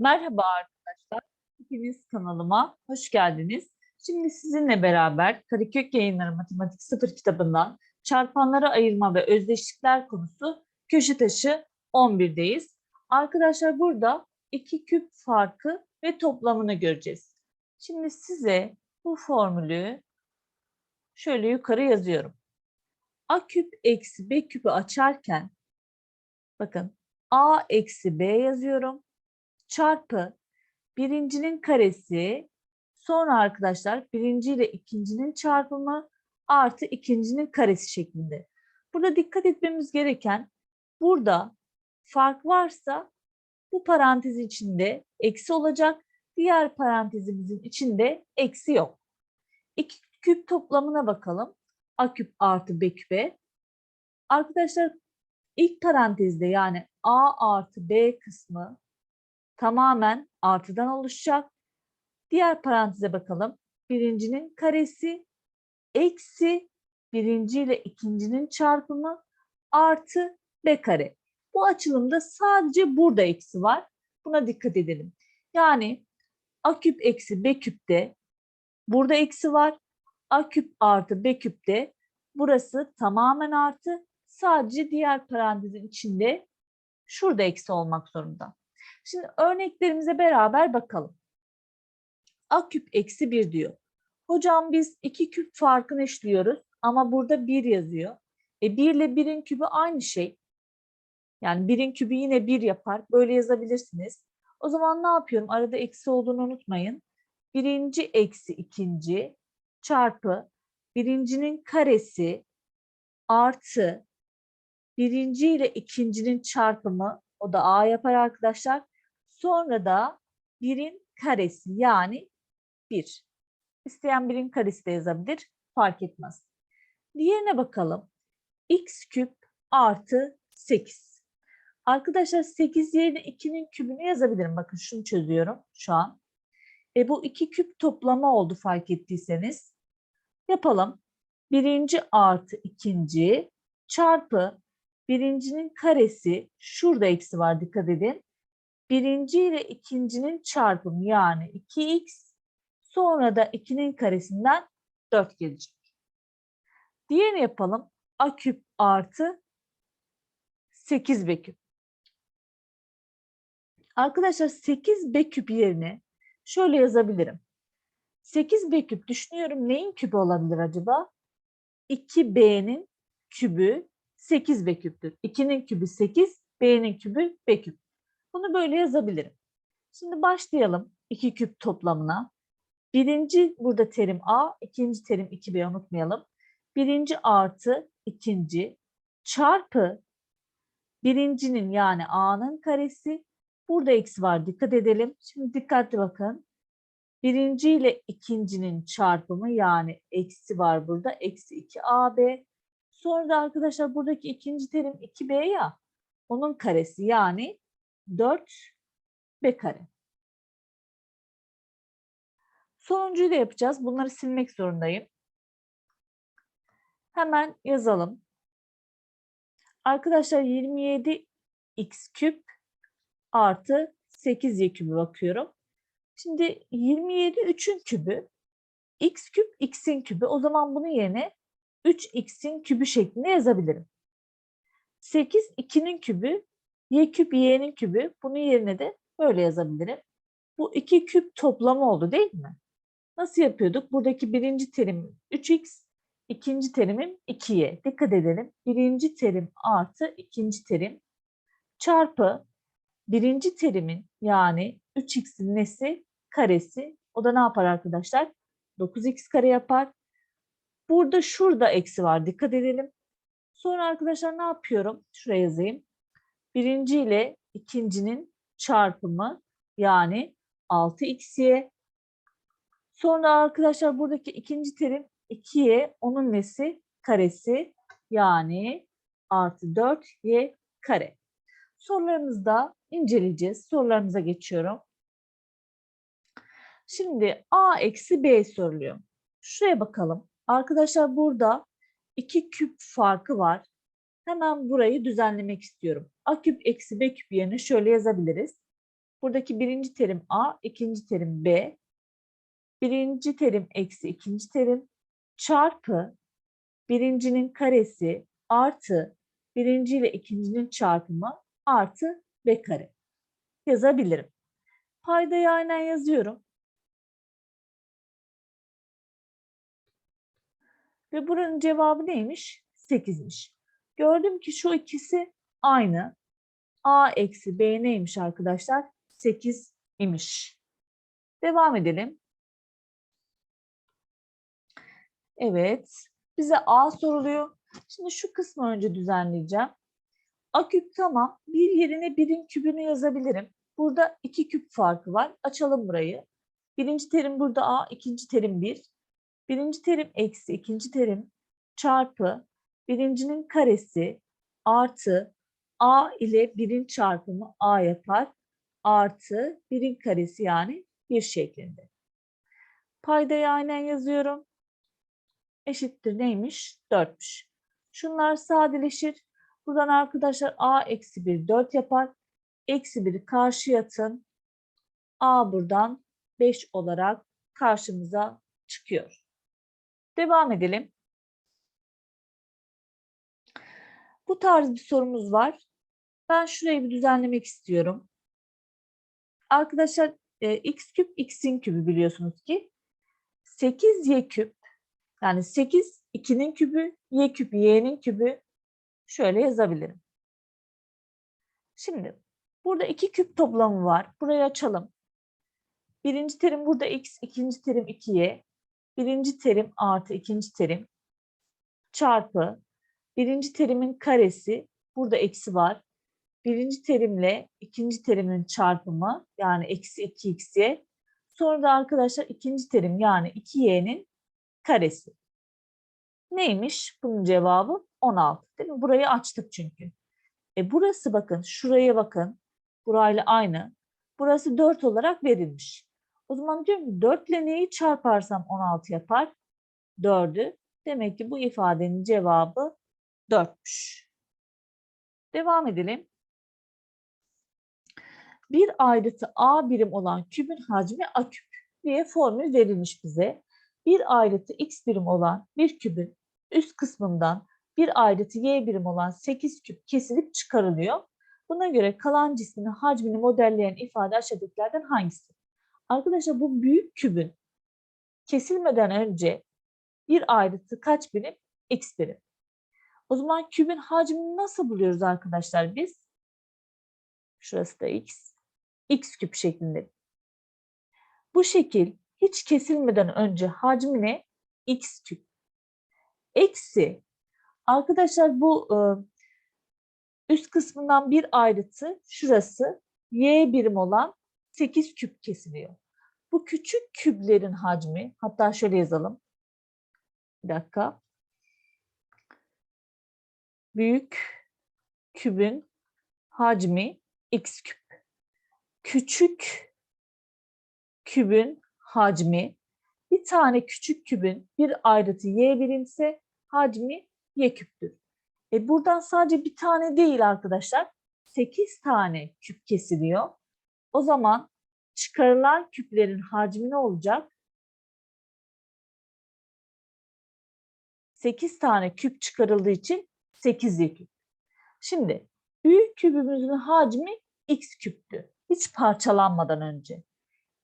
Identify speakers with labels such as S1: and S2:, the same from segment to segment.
S1: Merhaba arkadaşlar. Hepiniz kanalıma hoş geldiniz. Şimdi sizinle beraber Karakök Yayınları Matematik 0 kitabından çarpanlara ayırma ve özdeşlikler konusu köşe taşı 11'deyiz. Arkadaşlar burada iki küp farkı ve toplamını göreceğiz. Şimdi size bu formülü şöyle yukarı yazıyorum. A küp eksi B küpü açarken bakın A eksi B yazıyorum çarpı birincinin karesi sonra arkadaşlar birinci ile ikincinin çarpımı artı ikincinin karesi şeklinde. Burada dikkat etmemiz gereken burada fark varsa bu parantez içinde eksi olacak. Diğer parantezimizin içinde eksi yok. İki küp toplamına bakalım. A küp artı B küpe. Arkadaşlar ilk parantezde yani A artı B kısmı tamamen artıdan oluşacak. Diğer paranteze bakalım. Birincinin karesi eksi birinci ile ikincinin çarpımı artı b kare. Bu açılımda sadece burada eksi var. Buna dikkat edelim. Yani a küp eksi b küpte burada eksi var. a küp artı b küpte burası tamamen artı. Sadece diğer parantezin içinde şurada eksi olmak zorunda. Şimdi örneklerimize beraber bakalım. A küp eksi 1 diyor. Hocam biz 2 küp farkını işliyoruz ama burada 1 yazıyor. E 1 ile 1'in kübü aynı şey. Yani 1'in kübü yine 1 yapar. Böyle yazabilirsiniz. O zaman ne yapıyorum? Arada eksi olduğunu unutmayın. Birinci eksi ikinci çarpı birincinin karesi artı birinci ile ikincinin çarpımı o da a yapar arkadaşlar. Sonra da birin karesi yani 1. İsteyen birin karesi de yazabilir. Fark etmez. Diğerine bakalım. x küp artı 8. Arkadaşlar 8 yerine 2'nin kübünü yazabilirim. Bakın şunu çözüyorum şu an. E bu iki küp toplama oldu fark ettiyseniz. Yapalım. Birinci artı ikinci çarpı birincinin karesi şurada eksi var dikkat edin birinci ile ikincinin çarpımı yani 2x sonra da 2'nin karesinden 4 gelecek. Diğerini yapalım. A küp artı 8b küp. Arkadaşlar 8b küp yerine şöyle yazabilirim. 8b küp düşünüyorum neyin kübü olabilir acaba? 2b'nin kübü 8b küptür. 2'nin kübü 8, b'nin kübü b küp. Bunu böyle yazabilirim. Şimdi başlayalım iki küp toplamına. Birinci burada terim A, ikinci terim 2B unutmayalım. Birinci artı ikinci çarpı birincinin yani A'nın karesi. Burada eksi var dikkat edelim. Şimdi dikkatli bakın. Birinci ile ikincinin çarpımı yani eksi var burada. Eksi 2AB. Sonra da arkadaşlar buradaki ikinci terim 2B ya. Onun karesi yani 4 b kare. Sonuncuyu da yapacağız. Bunları silmek zorundayım. Hemen yazalım. Arkadaşlar 27 x küp artı 8 y kübü bakıyorum. Şimdi 27 3'ün kübü. x küp x'in kübü. O zaman bunun yerine 3x'in kübü şeklinde yazabilirim. 8 2'nin kübü y küp y'nin kübü. Bunun yerine de böyle yazabilirim. Bu iki küp toplamı oldu değil mi? Nasıl yapıyorduk? Buradaki birinci terim 3x, ikinci terimim 2y. Dikkat edelim. Birinci terim artı ikinci terim çarpı birinci terimin yani 3x'in nesi? Karesi. O da ne yapar arkadaşlar? 9x kare yapar. Burada şurada eksi var. Dikkat edelim. Sonra arkadaşlar ne yapıyorum? Şuraya yazayım birinci ile ikincinin çarpımı yani 6xy. Sonra arkadaşlar buradaki ikinci terim 2y onun nesi? Karesi yani artı 4y kare. Sorularımızda inceleyeceğiz. Sorularımıza geçiyorum. Şimdi a eksi b soruluyor. Şuraya bakalım. Arkadaşlar burada iki küp farkı var. Hemen burayı düzenlemek istiyorum. A küp eksi B küp yerine şöyle yazabiliriz. Buradaki birinci terim A, ikinci terim B. Birinci terim eksi ikinci terim çarpı birincinin karesi artı birinci ile ikincinin çarpımı artı B kare. Yazabilirim. Paydayı aynen yazıyorum. Ve buranın cevabı neymiş? 8'miş. Gördüm ki şu ikisi aynı. A eksi B neymiş arkadaşlar? 8 imiş. Devam edelim. Evet. Bize A soruluyor. Şimdi şu kısmı önce düzenleyeceğim. A küp tamam. Bir yerine birin kübünü yazabilirim. Burada iki küp farkı var. Açalım burayı. Birinci terim burada A, ikinci terim 1. Birinci terim eksi ikinci terim çarpı birincinin karesi artı A ile birin çarpımı A yapar. Artı birin karesi yani bir şeklinde. Paydayı aynen yazıyorum. Eşittir neymiş? 4'müş. Şunlar sadeleşir. Buradan arkadaşlar A eksi 1 4 yapar. Eksi 1'i karşıya atın. A buradan 5 olarak karşımıza çıkıyor. Devam edelim. Bu tarz bir sorumuz var. Ben şurayı bir düzenlemek istiyorum. Arkadaşlar e, x küp x'in kübü biliyorsunuz ki. 8y küp yani 8 2'nin kübü, y küp y'nin kübü şöyle yazabilirim. Şimdi burada iki küp toplamı var. Burayı açalım. Birinci terim burada x, ikinci terim 2y. Birinci terim artı ikinci terim çarpı birinci terimin karesi burada eksi var. Birinci terimle ikinci terimin çarpımı yani eksi 2xy. Sonra da arkadaşlar ikinci terim yani 2y'nin karesi. Neymiş bunun cevabı? 16. Değil mi? Burayı açtık çünkü. E burası bakın şuraya bakın. Burayla aynı. Burası 4 olarak verilmiş. O zaman diyorum ki 4 ile neyi çarparsam 16 yapar? 4'ü. Demek ki bu ifadenin cevabı 4'müş. Devam edelim. Bir ayrıtı A birim olan kübün hacmi A küp diye formül verilmiş bize. Bir ayrıtı X birim olan bir kübün üst kısmından bir ayrıtı Y birim olan 8 küp kesilip çıkarılıyor. Buna göre kalan cismin hacmini modelleyen ifade aşağıdakilerden hangisi? Arkadaşlar bu büyük kübün kesilmeden önce bir ayrıtı kaç birim? X birim. O zaman kübün hacmini nasıl buluyoruz arkadaşlar biz? Şurası da X. X küp şeklinde. Bu şekil hiç kesilmeden önce hacmine X küp. Eksi. Arkadaşlar bu üst kısmından bir ayrıtı şurası Y birim olan 8 küp kesiliyor. Bu küçük küplerin hacmi, hatta şöyle yazalım. Bir dakika. Büyük kübün hacmi x küp. Küçük kübün hacmi bir tane küçük kübün bir ayrıtı y birimse hacmi y küptür. E buradan sadece bir tane değil arkadaşlar. 8 tane küp kesiliyor. O zaman çıkarılan küplerin hacmi ne olacak? 8 tane küp çıkarıldığı için 8 y küp. Şimdi büyük kübümüzün hacmi x küptü. Hiç parçalanmadan önce.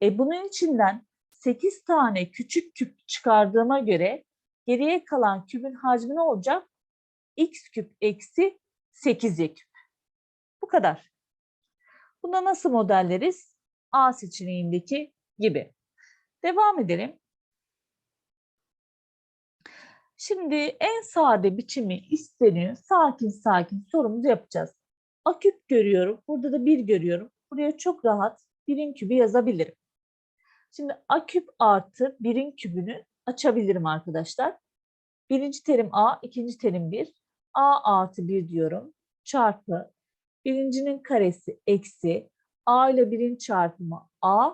S1: E bunun içinden 8 tane küçük küp çıkardığıma göre geriye kalan kübün hacmi ne olacak? x küp eksi 8y küp. Bu kadar. Buna nasıl modelleriz? A seçeneğindeki gibi. Devam edelim. Şimdi en sade biçimi isteniyor. Sakin sakin sorumuzu yapacağız. A küp görüyorum. Burada da 1 görüyorum. Buraya çok rahat birin kübü yazabilirim. Şimdi A küp artı birin kübünü açabilirim arkadaşlar. Birinci terim A, ikinci terim 1. A artı 1 diyorum. Çarpı birincinin karesi eksi A ile birin çarpımı A,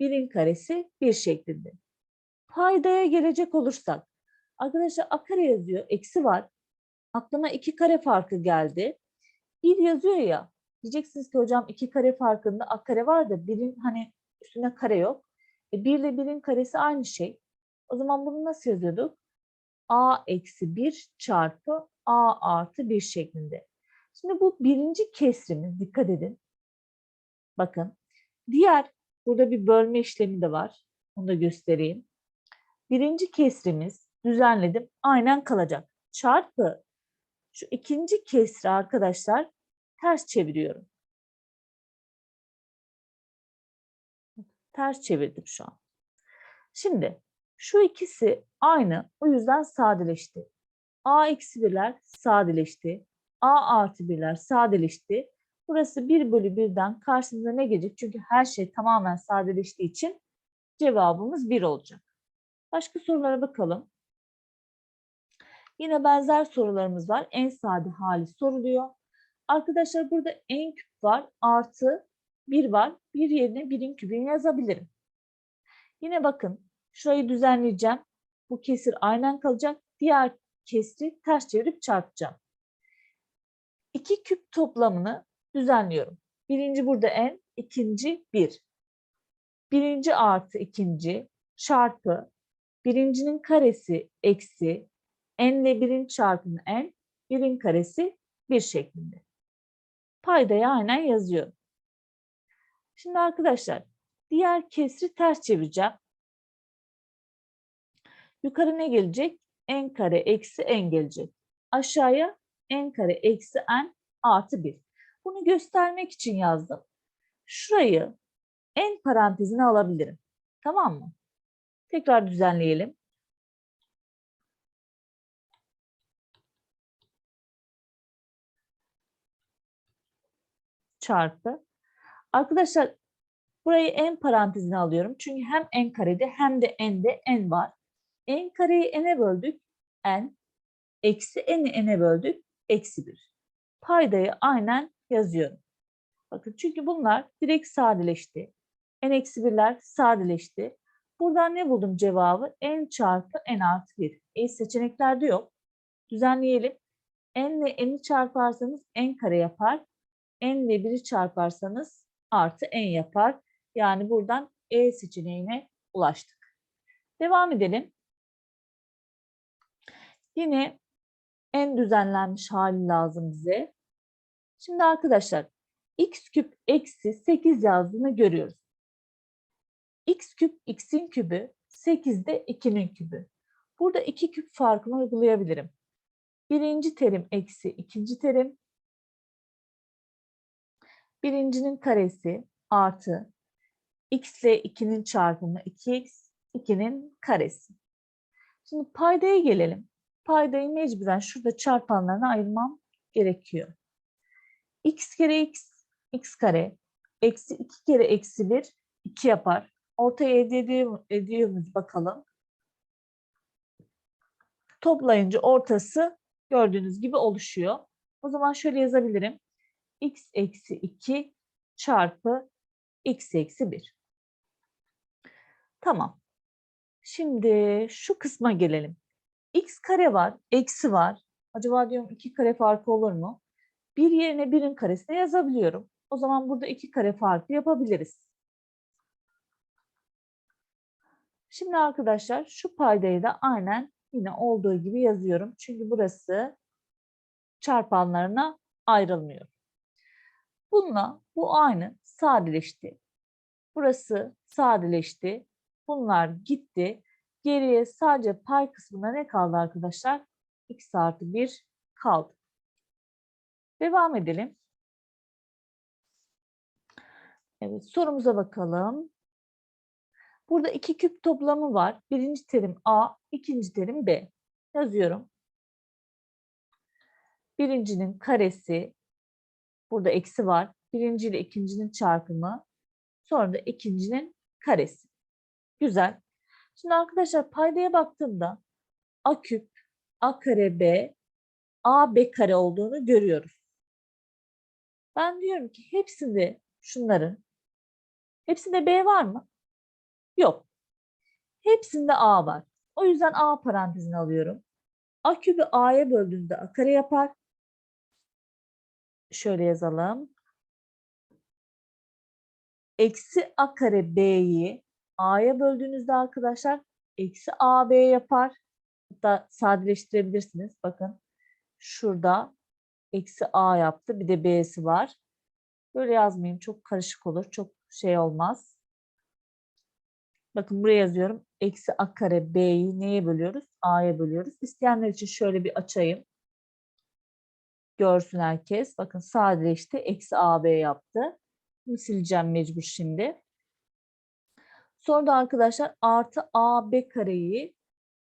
S1: birin karesi 1 şeklinde. Paydaya gelecek olursak Arkadaşlar a kare yazıyor. Eksi var. Aklıma iki kare farkı geldi. Bir yazıyor ya. Diyeceksiniz ki hocam iki kare farkında a kare var da birin hani üstüne kare yok. E, 1 ile 1'in karesi aynı şey. O zaman bunu nasıl yazıyorduk? a eksi 1 çarpı a artı 1 şeklinde. Şimdi bu birinci kesrimiz dikkat edin. Bakın diğer burada bir bölme işlemi de var. Onu da göstereyim. Birinci kesrimiz düzenledim aynen kalacak. Çarpı şu ikinci kesri arkadaşlar ters çeviriyorum. Ters çevirdim şu an. Şimdi şu ikisi aynı. O yüzden sadeleşti. A eksi birler sadeleşti. A artı birler sadeleşti. Burası 1 bölü 1'den karşımıza ne gelecek? Çünkü her şey tamamen sadeleştiği için cevabımız 1 olacak. Başka sorulara bakalım. Yine benzer sorularımız var. En sade hali soruluyor. Arkadaşlar burada en küp var. Artı 1 var. Bir yerine 1'in kübünü yazabilirim. Yine bakın şurayı düzenleyeceğim. Bu kesir aynen kalacak. Diğer kesri ters çevirip çarpacağım. İki küp toplamını düzenliyorum. Birinci burada n, ikinci 1. Birinci artı ikinci çarpı birincinin karesi eksi n ile birin çarpımı n, birin karesi 1 şeklinde. Paydayı aynen yazıyorum. Şimdi arkadaşlar diğer kesri ters çevireceğim. Yukarı ne gelecek? n kare eksi n gelecek. Aşağıya n kare eksi n artı 1. Bunu göstermek için yazdım. Şurayı n parantezine alabilirim. Tamam mı? Tekrar düzenleyelim. Çarpı. Arkadaşlar burayı n parantezine alıyorum. Çünkü hem n karede hem de n'de n var. n kareyi n'e böldük. n. Eksi n'i n'e böldük. Eksi 1. Paydayı aynen yazıyorum. Bakın çünkü bunlar direkt sadeleşti. n eksi 1'ler sadeleşti. Buradan ne buldum cevabı? n çarpı n artı 1. E seçeneklerde yok. Düzenleyelim. n ile n'i çarparsanız n kare yapar. N ile 1'i çarparsanız artı n yapar. Yani buradan E seçeneğine ulaştık. Devam edelim. Yine en düzenlenmiş hali lazım bize. Şimdi arkadaşlar x küp eksi 8 yazdığını görüyoruz. x küp x'in kübü 8 de 2'nin kübü. Burada iki küp farkını uygulayabilirim. Birinci terim eksi ikinci terim. Birincinin karesi artı x ile 2'nin çarpımı 2x, 2'nin karesi. Şimdi paydaya gelelim. Paydayı mecburen şurada çarpanlarına ayırmam gerekiyor. x kere x, x kare, eksi 2 kere eksi 1, 2 yapar. Ortaya elde ediyor, bakalım. Toplayınca ortası gördüğünüz gibi oluşuyor. O zaman şöyle yazabilirim. X eksi 2 çarpı x eksi 1. Tamam. Şimdi şu kısma gelelim. x kare var, eksi var. Acaba diyorum 2 kare farkı olur mu? Bir yerine birin karesine yazabiliyorum. O zaman burada 2 kare farkı yapabiliriz. Şimdi arkadaşlar şu paydayı da aynen yine olduğu gibi yazıyorum. Çünkü burası çarpanlarına ayrılmıyor. Bununla bu aynı sadeleşti. Burası sadeleşti. Bunlar gitti. Geriye sadece pay kısmında ne kaldı arkadaşlar? x artı 1 kaldı. Devam edelim. Evet sorumuza bakalım. Burada iki küp toplamı var. Birinci terim A, ikinci terim B. Yazıyorum. Birincinin karesi, burada eksi var. Birinci ile ikincinin çarpımı, sonra da ikincinin karesi. Güzel. Şimdi arkadaşlar paydaya baktığımda A küp, A kare B, A B kare olduğunu görüyoruz. Ben diyorum ki hepsinde şunların, hepsinde B var mı? Yok. Hepsinde A var. O yüzden A parantezine alıyorum. A küpü A'ya böldüğümde A kare yapar. Şöyle yazalım. Eksi a kare b'yi a'ya böldüğünüzde arkadaşlar eksi ab yapar. Hatta sadeleştirebilirsiniz. Bakın şurada eksi a yaptı. Bir de b'si var. Böyle yazmayayım. Çok karışık olur. Çok şey olmaz. Bakın buraya yazıyorum. Eksi a kare b'yi neye bölüyoruz? A'ya bölüyoruz. İsteyenler için şöyle bir açayım. Görsün herkes. Bakın sadeleşti. Eksi ab yaptı. Bunu sileceğim mecbur şimdi. Sonra da arkadaşlar artı ab kareyi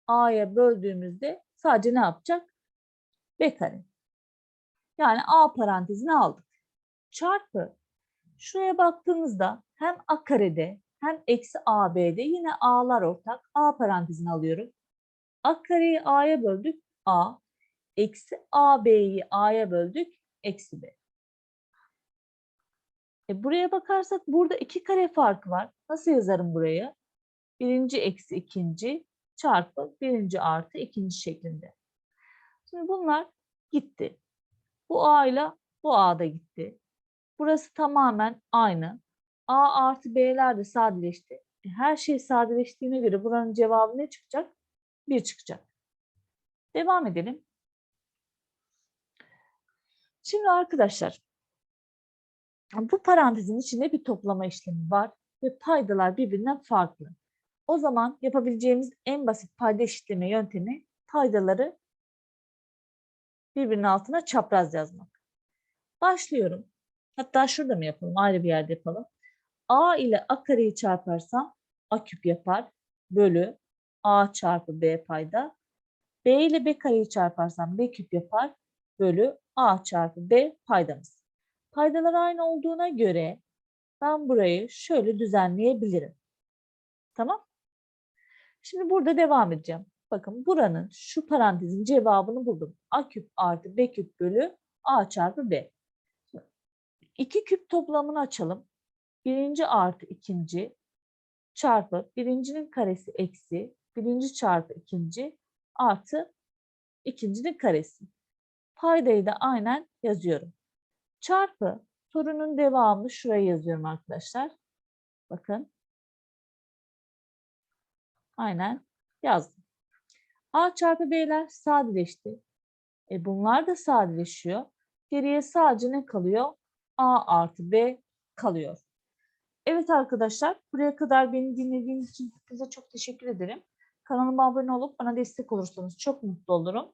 S1: a'ya böldüğümüzde sadece ne yapacak? b kare. Yani a parantezini aldık. Çarpı şuraya baktığımızda hem a karede hem eksi ab'de yine a'lar ortak. a parantezini alıyorum. a kareyi a'ya böldük a. Eksi ab'yi a'ya böldük eksi b. E buraya bakarsak burada iki kare farkı var. Nasıl yazarım burayı? Birinci eksi ikinci çarpı birinci artı ikinci şeklinde. Şimdi bunlar gitti. Bu a ile bu a da gitti. Burası tamamen aynı. A artı B'ler de sadeleşti. E, Her şey sadeleştiğine göre buranın cevabı ne çıkacak? 1 çıkacak. Devam edelim. Şimdi arkadaşlar bu parantezin içinde bir toplama işlemi var ve paydalar birbirinden farklı. O zaman yapabileceğimiz en basit payda eşitleme yöntemi paydaları birbirinin altına çapraz yazmak. Başlıyorum. Hatta şurada mı yapalım? Ayrı bir yerde yapalım. A ile A kareyi çarparsam A küp yapar. Bölü A çarpı B payda. B ile B kareyi çarparsam B küp yapar. Bölü A çarpı B paydamız. Paydalar aynı olduğuna göre ben burayı şöyle düzenleyebilirim. Tamam. Şimdi burada devam edeceğim. Bakın buranın şu parantezin cevabını buldum. A küp artı B küp bölü A çarpı B. İki küp toplamını açalım. Birinci artı ikinci çarpı birincinin karesi eksi birinci çarpı ikinci artı ikincinin karesi. Paydayı da aynen yazıyorum. Çarpı sorunun devamını şuraya yazıyorum arkadaşlar. Bakın. Aynen yazdım. A çarpı B'ler sadeleşti. E bunlar da sadeleşiyor. Geriye sadece ne kalıyor? A artı B kalıyor. Evet arkadaşlar buraya kadar beni dinlediğiniz için size çok teşekkür ederim. Kanalıma abone olup bana destek olursanız çok mutlu olurum.